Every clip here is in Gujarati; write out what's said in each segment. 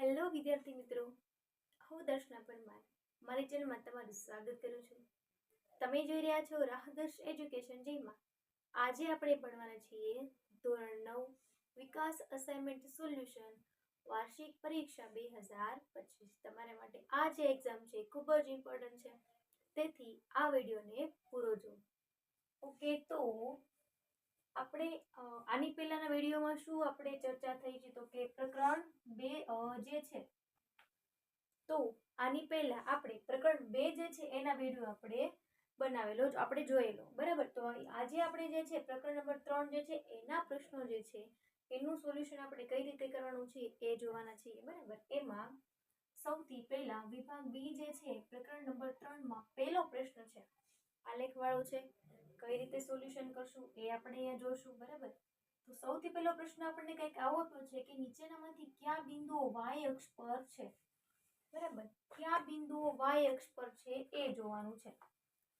હેલો વિદ્યાર્થી મિત્રો, હું દર્શના પરમાર. મારી ચેનલમાં તમારું સ્વાગત કરું છું. તમે જોઈ રહ્યા છો રાહદર્શ એજ્યુકેશન જેમાં. આજે આપણે ભણવાના છીએ ધોરણ નવ, વિકાસ અસાઇનમેન્ટ સોલ્યુશન, વાર્ષિક પરીક્ષા બે હજાર પચીસ. તમારા માટે આ જે એક્ઝામ છે ખૂબ જ ઇમ્પોર્ટન્ટ છે. તેથી આ વિડીયોને પૂરો જો ઓકે, તો આપણે આની પહેલાના વિડીયોમાં શું આપણે ચર્ચા થઈ છે? તો કે પ્રકરણ બે જે છે, તો આની પહેલા આપણે પ્રકરણ બે જે છે, એના વીડિયો આપણે બનાવેલો આપણે જોયેલો. બરાબર? તો આજે આપણે જે છે, પ્રકરણ નંબર ત્રણ જે છે, એના પ્રશ્નો જે છે, એનું સોલ્યુશન આપણે કઈ રીતે કરવાનું છે, એ જોવાના છીએ. બરાબર? એમાં સૌથી પહેલા વિભાગ બી જે છે, પ્રકરણ નંબર ત્રણમાં પહેલો પ્રશ્ન છે. આલેખવાળો છે. કઈ રીતે સોલ્યુશન કરશું એ આપણે અહીંયા જોશું, બરાબર? તો સૌથી પહેલો પ્રશ્ન આપણને કંઈક આવો તો છે કે નીચેનામાંથી કયા બિંદુઓ વાય અક્ષ પર છે? બરાબર? કયા બિંદુઓ વાય અક્ષ પર છે એ જોવાનું છે.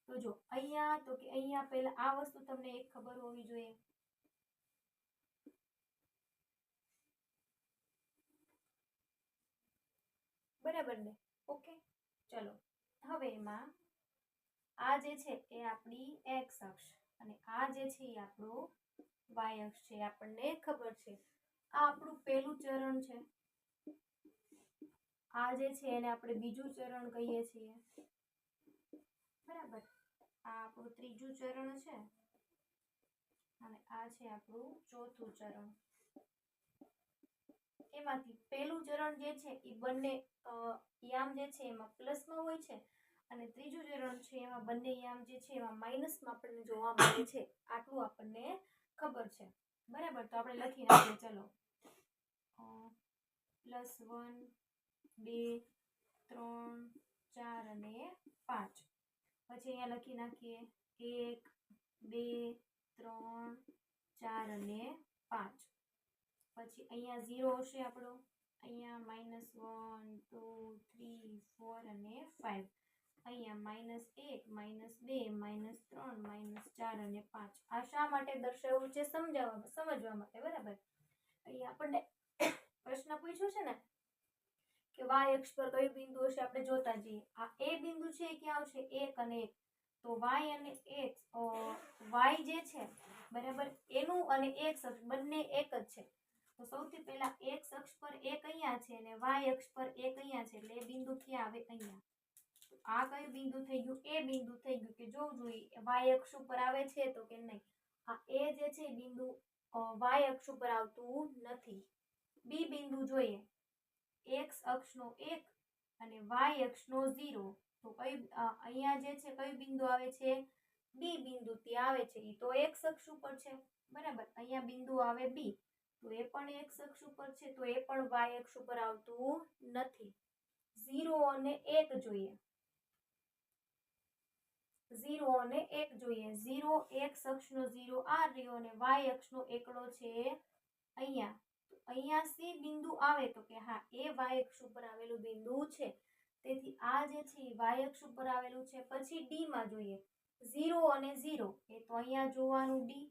તો જો, અહીંયા, તો કે અહીંયા પહેલા આ વસ્તુ તમને એક ખબર હોવી જોઈએ. બરાબર ને? ઓકે, ચલો. હવે એમાં આ જે છે એ આપણી એક્સ અક્ષ અને આ જે છે એ આપણું વાય અક્ષ છે આપણને ખબર છે. આ આપણું પહેલું ચરણ છે. આ જે છે એને આપણે બીજું ચરણ કહીએ છીએ. બરાબર? આ આપણું ત્રીજું ચરણ છે. અને આ છે આપણું ચોથું ચરણ. એમાંથી પહેલું ચરણ જે છે એ બંને યામ જે છે એમાં પ્લસમાં હોય છે અને ત્રીજું જે ચરણ છે, એમાં બંને યામ જે છે, એમાં માઇનસમાં આપણને જોવા મળે છે. આટલું આપણને ખબર છે. બરાબર? તો આપણે લખી નાખીએ, ચલો. પ્લસ વન બે, ત્રણ, ચાર અને પાંચ. પછી અહીંયા લખી નાખીએ. એક, બે, ત્રણ, ચાર અને પાંચ. પછી અહીંયા ઝીરો હશે આપણો. અહીંયા minus one two three four અને ફાઇવ અહીંયા માઇનસ એક માઇનસ બે માઇનસ ત્રણ માઇનસ ચાર અને પાંચ. આ શા માટે દર્શાવવું છે? સમજાવવા સમજવા માટે, બરાબર? અહીંયા આપણને પ્રશ્ન પૂછ્યો છે ને કે વાય અક્ષ પર કયું બિંદુ હશે? આપણે જોતા જઈએ. આ એ બિંદુ છે એ ક્યાં આવશે? એક અને એક. તો વાય અને એક્સ વાય જે છે, બરાબર? એનું અને એક્સ અક્ષ બંને એક જ છે. તો સૌથી પહેલા એક્સ અક્ષ પર એક અહીંયા છે અને વાય અક્ષ પર એક અહીંયા છે. એટલે એ બિંદુ ક્યાં આવે? અહીંયા. આ કયું બિંદુ થઈ ગયું? એ બિંદુ થઈ ગયું કે જોવું જોઈએ વાય અક્ષ ઉપર આવે છે તો કે નહીં? આ એ જે છે બિંદુ વાય અક્ષ ઉપર આવતું નથી. બી બિંદુ જોઈએ. એક્સ અક્ષનો એક અને વાય અક્ષનો ઝીરો. તો કઈ અહીંયા જે છે કયું બિંદુ આવે છે? બી બિંદુ ત્યાં આવે છે. એ તો એક્સ અક્ષ ઉપર છે. બરાબર? અહીંયા બિંદુ આવે બી. તો એ પણ એક્સ અક્ષ ઉપર છે. તો એ પણ વાય અક્ષ ઉપર આવતું નથી. ઝીરો અને એક જોઈએ. ઝીરો અને એક જોઈએ. ઝીરો એક્સ અક્ષનો ઝીરો આ રહ્યો અને વાય અક્ષનો એકડો છે અહીંયા. અહીંયા સી બિંદુ આવે તો કે હા, એ વાય અક્ષ ઉપર આવેલું બિંદુ છે. તેથી આ જે છે વાય અક્ષ ઉપર આવેલું છે. પછી ડી માં જોઈએ. ઝીરો અને ઝીરો એ તો અહીંયા જોવાનું ડી.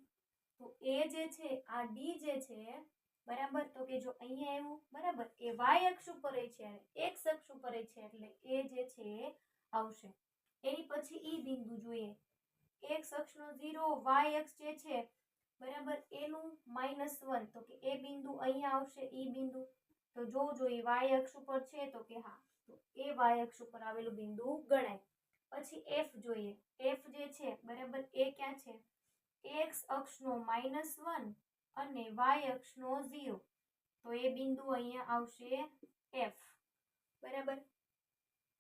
તો એ જે છે, આ ડી જે છે, બરાબર? તો કે જો અહીંયા એવું, બરાબર? એ વાય અક્ષ ઉપર છે એક્સ અક્ષ ઉપર છે એટલે એ જે છે આવશે. એની પછી ઈ બિંદુ જોઈએ. એક્સ અક્ષનો ઝીરો વાય અક્ષ જે છે, બરાબર એનું માઇનસ વન તો કે એ બિંદુ અહીંયા આવશે, ઈ બિંદુ. તો જોવું જોઈએ વાય અક્ષ ઉપર છે, તો કે હા. તો એ વાય અક્ષ ઉપર આવેલું બિંદુ ગણાય. પછી એફ જોઈએ. એફ જે છે, બરાબર એ ક્યાં છે? એક્સ અક્ષનો માઇનસ વન અને વાય અક્ષનો ઝીરો તો એ બિંદુ અહીંયા આવશે એફ બરાબર?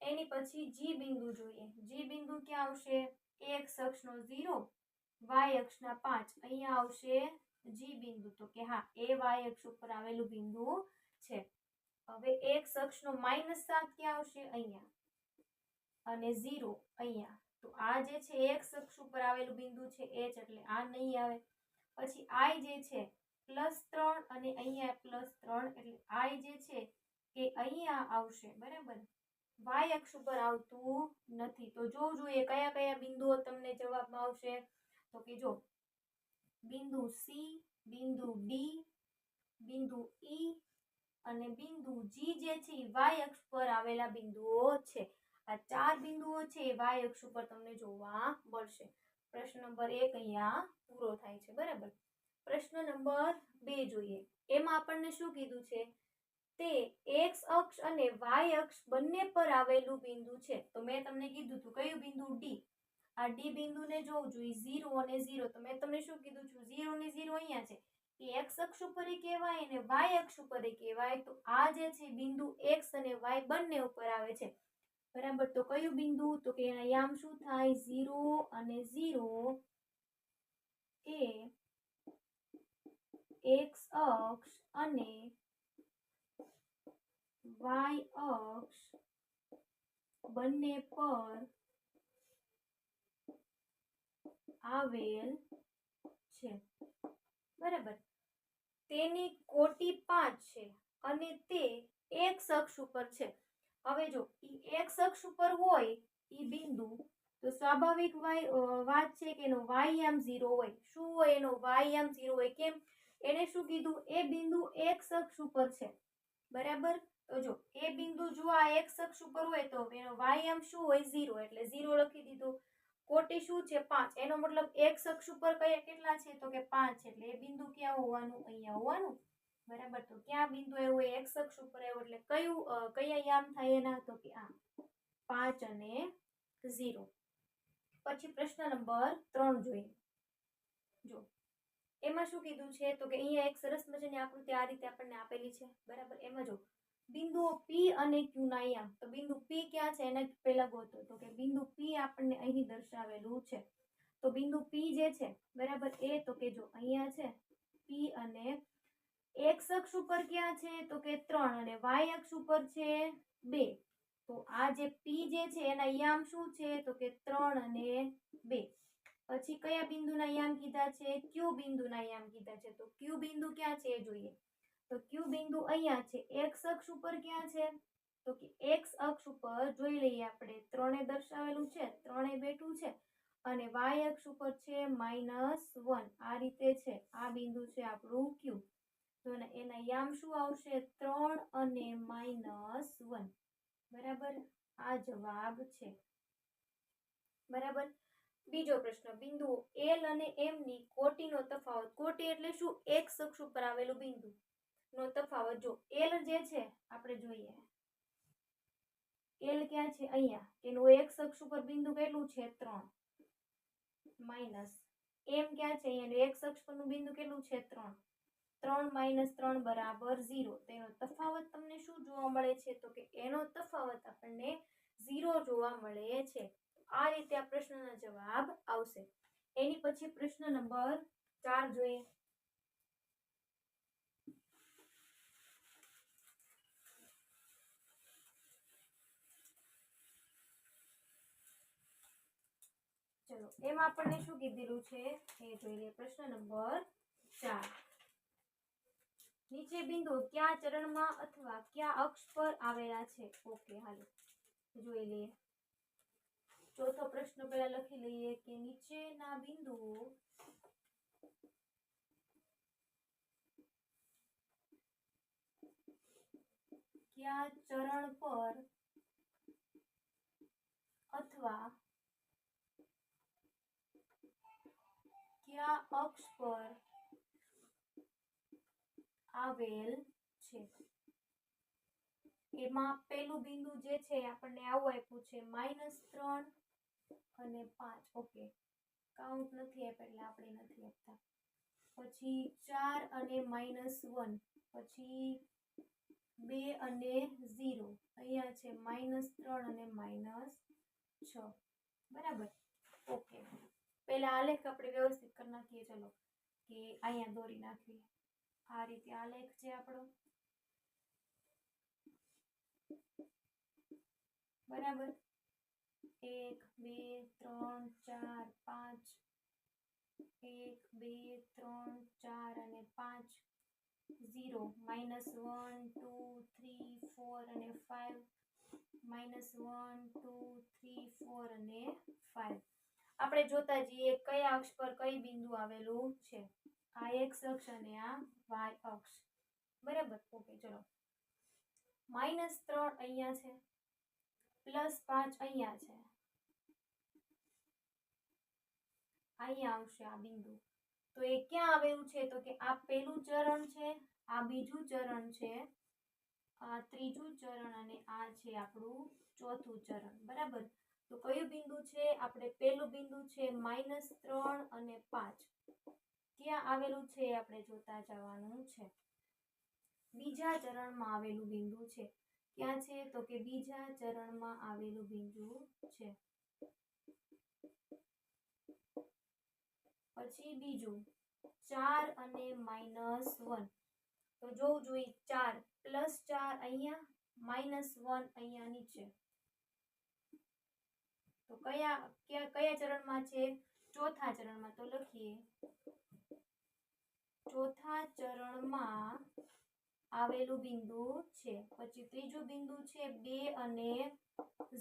એની પછી જી બિંદુ જોઈએ. જી બિંદુ ક્યાં આવશે? એક્સ અક્ષનો ઝીરો વાય અક્ષના પાંચ. અહીંયા આવશે જી બિંદુ. તો કે હા, એ વાય અક્ષ ઉપર આવેલું બિંદુ છે. હવે એક્સ અક્ષનો માઇનસ સાત ક્યાં આવશે? અહીંયા. અને ઝીરો અહીંયા. તો આ જે છે એક્સ અક્ષ ઉપર આવેલું બિંદુ છે એચ એટલે આ નહીં આવે. પછી આઈ જે છે પ્લસ ત્રણ અને અહીંયા પ્લસ ત્રણ એટલે આઈ જે છે, એ અહીંયા આવશે. બરાબર? વાય અક્ષ ઉપર આવતું નથી. તો જોવું જોઈએ કયા કયા બિંદુઓ તમને જવાબમાં આવશે? તો કે જો, બિંદુ સી બિંદુ ડી બિંદુ ઈ અને બિંદુ જી જે છે એ વાય અક્ષ પર આવેલા બિંદુઓ છે. આ ચાર બિંદુઓ છે એ વાય અક્ષ ઉપર તમને જોવા મળશે. પ્રશ્ન નંબર એક અહીંયા પૂરો થાય છે. બરાબર? પ્રશ્ન નંબર બે જોઈએ. એમાં આપણને શું કીધું છે? તે એક્સ અક્ષ અને વાય અક્ષ બંને પર આવેલું બિંદુ છે. તો મેં તમને કીધું હતું કયું બિંદુ? ડી આ ડી બિંદુને જોવું જોઈએ ઝીરો અને ઝીરો તો મેં તમને શું કીધું છું? ઝીરો ને ઝીરો અહીંયા છે. એ એક્સ અક્ષ ઉપર કહેવાય અને વાય અક્ષ ઉપર કહેવાય. તો આ જે છે બિંદુ એક્સ અને વાય બંને ઉપર આવે છે. બરાબર? તો કયું બિંદુ? તો કે એના યામ શું થાય? ઝીરો અને ઝીરો એ એક્સ અક્ષ અને વાય અક્ષ બંને પર આવેલ છે. બરાબર. તેની કોટી પાંચ છે અને તે એક અક્ષ ઉપર છે. હવે જો ઈ એક અક્ષ ઉપર હોય, ઈ બિંદુ, તો સ્વાભાવિક વાય વાત છે કે એનો વાય એમ ઝીરો હોય. શું હોય એનો વાય એમ ઝીરો હોય? કેમ? એને શું કીધું? એ બિંદુ એક અક્ષ ઉપર છે. બરાબર? તો જો, એ બિંદુ જો આ એક્સ અક્ષ ઉપર હોય તો એનો વાયામ શું હોય? ઝીરો એટલે ઝીરો લખી દીધું. કોટી શું છે? પાંચ. એનો મતલબ એક્સ અક્ષ ઉપર કયા કેટલા છે? તો કે પાંચ એટલે એ બિંદુ ક્યાં હોવાનું? અહીંયા હોવાનું? બરાબર. તો ક્યાં બિંદુ આવ્યું હોય? એક્સ અક્ષ ઉપર આવ્યું. એટલે કયું કયા યામ થાય એના? તો કે આ. પાંચ અને ઝીરો પછી પ્રશ્ન નંબર ત્રણ જોઈએ. જો, એમાં શું કીધું છે? તો કે અહીંયા એક સરસ મજાની આકૃતિ આ રીતે આપણને આપેલી છે. બરાબર? એમાં જો બિંદુઓ પી અને ક્યુ ના યામ તો બિંદુ પી ક્યાં છે? એને પહેલાં ગોતો. તો કે બિંદુ પી આપણને અહીં દર્શાવેલું છે. તો બિંદુ પી જે છે, બરાબર? એ તો કે જો અહીંયા છે પી અને એક્સ અક્ષ ઉપર ક્યાં છે? તો કે ત્રણ. અને વાય અક્ષ ઉપર છે બે. તો આ જે પી જે છે, એના યામ શું છે? તો કે ત્રણ અને બે. પછી કયા બિંદુના યામ કીધા છે? ક્યુ બિંદુના યામ કીધા છે. તો ક્યુ બિંદુ ક્યાં છે? એ જોઈએ. તો ક્યુ બિંદુ અહીંયા છે. એક્સ અક્ષ ઉપર ક્યાં છે? તો કે એક્સ અક્ષ ઉપર જોઈ લઈએ આપણે. ત્રણે દર્શાવેલું છે. ત્રણે બેઠું છે. અને વાય અક્ષ ઉપર છે માઇનસ વન. આ રીતે છે. આ બિંદુ છે આપણું ક્યુ તો એના- યામ શું આવશે? ત્રણ અને માઇનસ વન. બરાબર? આ જવાબ છે. બરાબર? બીજો પ્રશ્ન. બિંદુ એલ અને એમ ની કોટીનો તફાવત. કોટી એટલે શું? એક અક્ષ ઉપર આવેલું બિંદુ. નો તફાવત. જો એલ જે છે, આપણે જોઈએ. એલ ક્યાં છે? અહીંયા. એનું એક અક્ષ ઉપર બિંદુ કેટલું છે? ત્રણ. માઇનસ એમ ક્યાં છે? એનું એક અક્ષ પરનું બિંદુ કેટલું છે? ત્રણ. ત્રણ માઇનસ ત્રણ બરાબર ઝીરો. તેનો તફાવત તમને શું જોવા મળે છે? તો કે એનો તફાવત આપણને ઝીરો જોવા મળે છે. આ રીતે આ પ્રશ્નનો જવાબ આવશે. એની પછી પ્રશ્ન નંબર ચાર જોઈએ ચલો એમાં આપણને શું કીધેલું છે? એ જોઈ લઈએ. પ્રશ્ન નંબર ચાર. નીચે બિંદુ કયા ચરણમાં અથવા કયા અક્ષ પર આવેલા છે? ઓકે, હાલો. જોઈ લઈએ. ચોથો પ્રશ્ન પહેલા લખી લઈએ કે નીચેના બિંદુઓ કયા ચરણ પર અથવા કયા અક્ષ પર આવેલ છે? એમાં પેલું બિંદુ જે છે આપણને આવું આપ્યું છે માઇનસ ત્રણ અને પાંચ. ઓકે કાઉન્ટ નથી આપ્યા એટલે આપણે નથી આપતા. પછી ચાર અને માઇનસ વન પછી બે અને ઝીરો અહીંયા છે માઇનસ ત્રણ અને માઇનસ છ. બરાબર? ઓકે પહેલા આલેખ આપણે વ્યવસ્થિત કરી નાખીએ, ચલો. કે અહીંયા દોરી નાખીએ. આ રીતે આલેખ છે આપણો. બરાબર? એક, બે, ત્રણ, ચાર, પાંચ. એક, બે, ત્રણ, ચાર અને પાંચ. Zero. Minus one, two, three, four અને five minus one, two, three, four અને ફાઇવ આપણે જોતા જઈએ કયા અક્ષ પર કઈ બિંદુ આવેલું છે. આ એક્સ અક્ષ અને આ વાય અક્ષ. બરાબર? ઓકે, ચલો. માઇનસ ત્રણ અહીંયા છે. પ્લસ પાંચ અહીંયા છે. અહીંયા આવશે આ બિંદુ. તો એ ક્યાં આવેલું છે? તો કે આ પહેલું ચરણ છે, આ બીજું ચરણ છે, આ ત્રીજું ચરણ અને આ છે આપણું ચોથું ચરણ. બરાબર? તો કયું બિંદુ છે? આપણે પહેલું બિંદુ છે માઇનસ ત્રણ અને પાંચ. ક્યાં આવેલું છે આપણે જોતા જવાનું છે. બીજા ચરણમાં આવેલું બિંદુ છે. ક્યાં છે? તો કે બીજા ચરણમાં આવેલું બિંદુ છે. પછી બીજું, ચાર અને માઇનસ વન તો જોવું જોઈએ, ચાર પ્લસ ચાર અહીંયા માઇનસ વન અહીંયા નીચે. તો કયા કયા કયા ચરણમાં છે? ચોથા ચરણમાં તો લખીએ. ચોથા ચરણમાં આવેલું બિંદુ છે. પછી ત્રીજું બિંદુ છે બે અને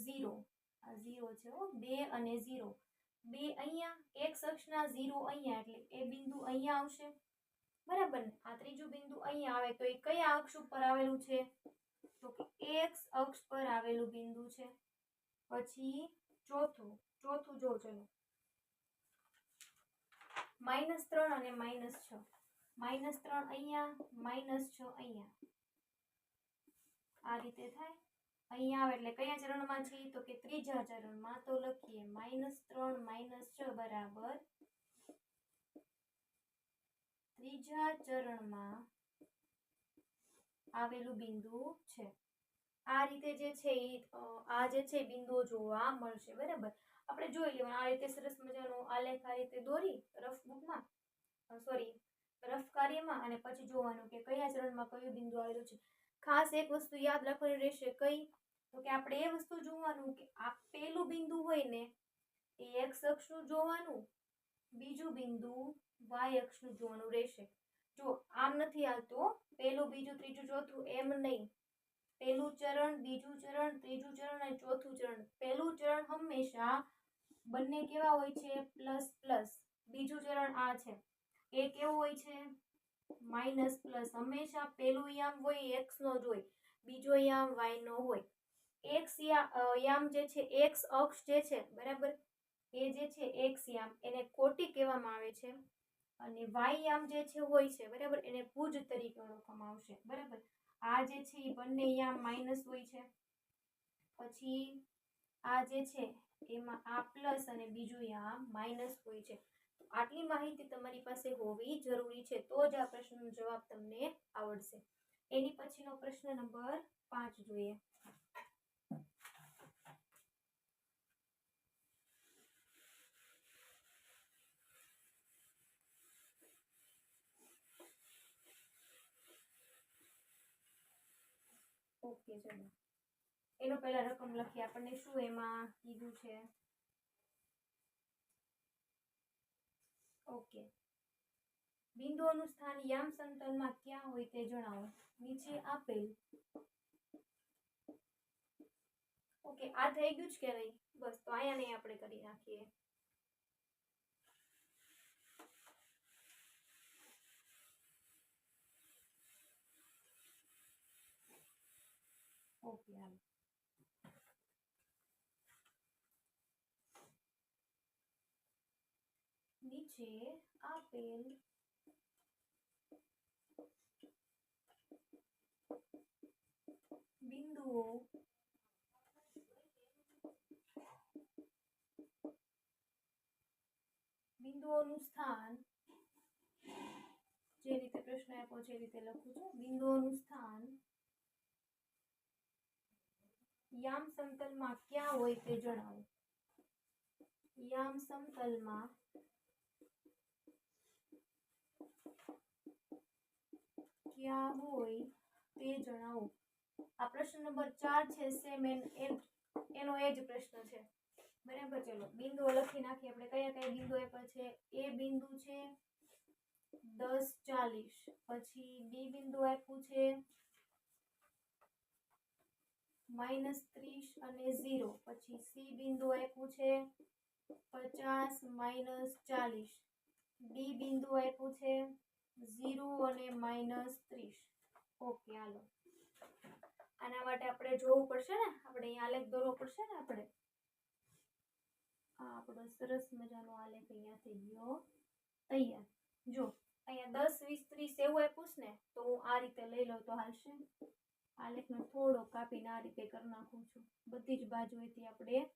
ઝીરો. આ ઝીરો છે બે અને ઝીરો. બે અહીંયા, એક અક્ષના ઝીરો અહીંયા, એટલે એ બિંદુ અહીંયા આવશે. બરાબર ને? આ ત્રીજું બિંદુ અહીંયા આવે તો એ કયા અક્ષ ઉપર આવેલું છે? તો કે એક્સ અક્ષ પર આવેલું બિંદુ છે. પછી ચોથું ચોથું જો ચલો. માઇનસ ત્રણ અને માઇનસ છ. માઇનસ ત્રણ અહીંયા માઇનસ છ અહીંયા. આ રીતે થાય. અહીંયા આવે એટલે કયા ચરણમાં છે તો કે ત્રીજા ચરણમાં. તો લખીએ માઇનસ ત્રણ માઇનસ છ બરાબર. ત્રીજા ચરણમાં આવેલું બિંદુ છે. આ રીતે જે છે એ આ જે છે બિંદુઓ જોવા મળશે, બરાબર? આપણે જોઈ લેવાનું. આ રીતે સરસ મજાનો આલેખ આ રીતે દોરી, રફ બુકમાં સોરી, રફ કાર્યમાં અને પછી જોવાનું કે કયા ચરણમાં કયું બિંદુ આવેલું છે. ખાસ એક વસ્તુ યાદ રાખવાની રહેશે કઈ, તો કે આપણે એ વસ્તુ જોવાનું કે આ પેલું બિંદુ હોય ને, એ એક્સ અક્ષનું જોવાનું, બીજું બિંદુ વાય અક્ષનું જોવાનું રહેશે. જો આમ નથી આવતું પેલું બીજું ત્રીજું ચોથું એમ નહીં. પહેલું ચરણ, બીજું ચરણ, ત્રીજું ચરણ અને ચોથું ચરણ. પહેલું ચરણ હંમેશા બંને કેવા હોય છે? Plus plus. બીજું ચરણ આ છે. એ કેવું હોય છે? Minus plus. હંમેશા પહેલું યામ હોય એક્સ નો જ હોય. બીજો યામ વાય નો હોય. એક્સ યામ જે છે, એક્સ અક્ષ જે છે, બરાબર? એ જે છે, એક્સ યામ. એને કોટી કહેવામાં આવે છે. અને વાય યામ જે છે, હોય છે, બરાબર? એને ભુજ તરીકે ઓળખવામાં આવશે. બરાબર? આ જે છે એ બંને અહીંયા માઇનસ હોય છે. પછી આ જે છે એમાં આ પ્લસ અને બીજું અહીંયા માઇનસ હોય છે. આટલી માહિતી તમારી પાસે હોવી જરૂરી છે તો જ આ પ્રશ્નનો જવાબ તમને આવડશે. એની પછીનો પ્રશ્ન નંબર પાંચ જોઈએ. ઓકે ચલો એનો પહેલા રકમ લખીએ આપણને શું એમાં કીધું છે? ઓકે. બિંદુઓનું સ્થાન યામ સંતલમાં ક્યાં હોય તે જણાવો. નીચે આપેલ. ઓકે, આ થઈ ગયું જ કે નહીં બસ, તો અહીંયા નહીં આપણે કરી નાખીએ. ઓકે હાલો નીચે આપેલ બિંદુઓ બિંદુઓનું સ્થાન જે રીતે પ્રશ્ન આપ્યો છે એ રીતે લખું છું બિંદુઓનું સ્થાન યામ સમતલમાં ક્યાં હોય તે જણાવો. યામ સમતલમાં ક્યાં હોય તે જણાવો. આ પ્રશ્ન નંબર ચાર છે સેમ એન એ- જ પ્રશ્ન છે. બરાબર, ચલો. બિંદુઓ લખી નાખીએ. આપણે કયા કયા બિંદુ આપ્યા છે? એ બિંદુ છે દસ ચાલીસ. પછી બી બિંદુ આપ્યું છે માઇનસ ત્રીસ અને ઝીરો. પછી સી બિંદુ આપ્યું છે પચાસ માઇનસ ચાલીસ. ડી બિંદુ આપ્યું છે ઝીરો અને માઇનસ ત્રીસ. ઓકે, હાલો. આના માટે આપણે જોવું પડશે ને? આપણે અહીંયા આલેખ દોરવો પડશે ને આપણે? આ આપણો સરસ મજાનો આલેખ અહીંયા થઈ ગયો. તૈયાર. જો, અહીંયા દસ વીસ ત્રીસ એવું આપ્યું ને, તો હું આ રીતે લઈ લઉં તો હાલશે. આલેખને થોડો કાપીને આ રીતે કરી નાખું છું. બધી જ બાજુએથી આપણે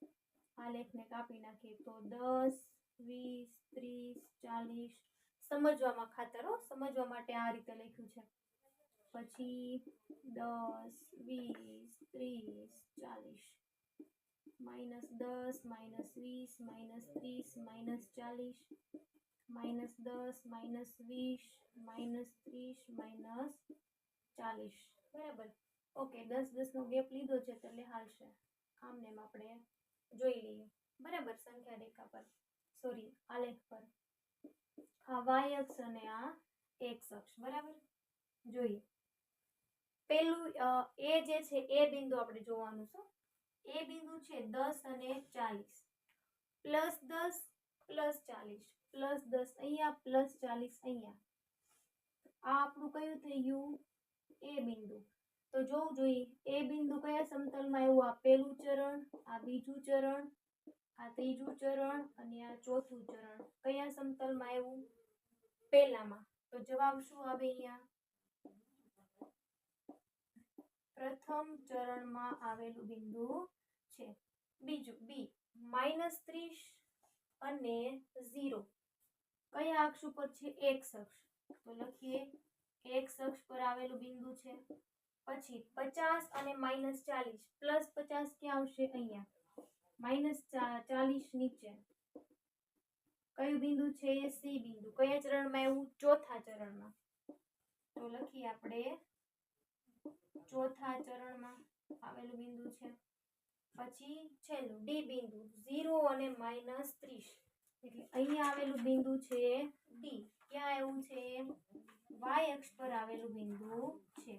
આલેખને કાપી નાખીએ. તો દસ, વીસ, ત્રીસ, ચાલીસ, સમજવામાં ખાતર હો, સમજવા માટે આ રીતે લખ્યું છે. પછી દસ, વીસ, ત્રીસ, ચાલીસ. માઇનસ દસ, માઇનસ વીસ, માઇનસ ત્રીસ, માઇનસ ચાલીસ. માઇનસ દસ, માઇનસ વીસ, માઇનસ ત્રીસ, માઇનસ ચાલીસ. બરાબર? ઓકે, દસ દસનો ગેપ લીધો છે તો એટલે હાલશે. આમને એમ આપણે જોઈ લઈએ. બરાબર, સંખ્યા રેખા પર. સોરી આલેખ પર. આ વાય અક્ષ અને આ એક્સ અક્ષ. બરાબર? જોઈએ. પેલું એ જે છે, એ બિંદુ આપણે જોવાનું છે. એ બિંદુ છે દસ અને ચાલીસ. પ્લસ દસ, પ્લસ ચાલીસ. પ્લસ દસ અહીંયા, પ્લસ ચાલીસ અહીંયા. આ આપણું કયું થઈ ગયું એ બિંદુ. તો જોવું જોઈએ. એ બિંદુ કયા સમતલમાં આવ્યું? આ પહેલું ચરણ, આ બીજું ચરણ, આ ત્રીજું ચરણ અને આ ચોથું ચરણ. કયા સમતલમાં એવું પહેલામાં. તો જવાબ શું આવે અહીંયા? પ્રથમ ચરણમાં આવેલું બિંદુ છે. બીજું, બી માઇનસ ત્રીસ અને ઝીરો. કયા અક્ષ ઉપર છે? એક્સ અક્ષ. તો લખીએ, એક્સ અક્ષ પર આવેલું બિંદુ છે. પછી પચાસ અને માઇનસ ચાલીસ. પ્લસ પચાસ ક્યાં આવશે? અહીંયા. માઇનસ ચાલીસ નીચે. કયું બિંદુ છે? સી બિંદુ. કયા ચરણમાં એવું? ચોથા ચરણમાં. તો લખીએ આપણે. ચોથા ચરણમાં આવેલું બિંદુ છે. પછી છેલ્લું. ડી બિંદુ. ઝીરો અને માઇનસ ત્રીસ. એટલે અહીંયા આવેલું બિંદુ છે ડી. ક્યાં એવું છે? વાય અક્ષ પર આવેલું બિંદુ છે.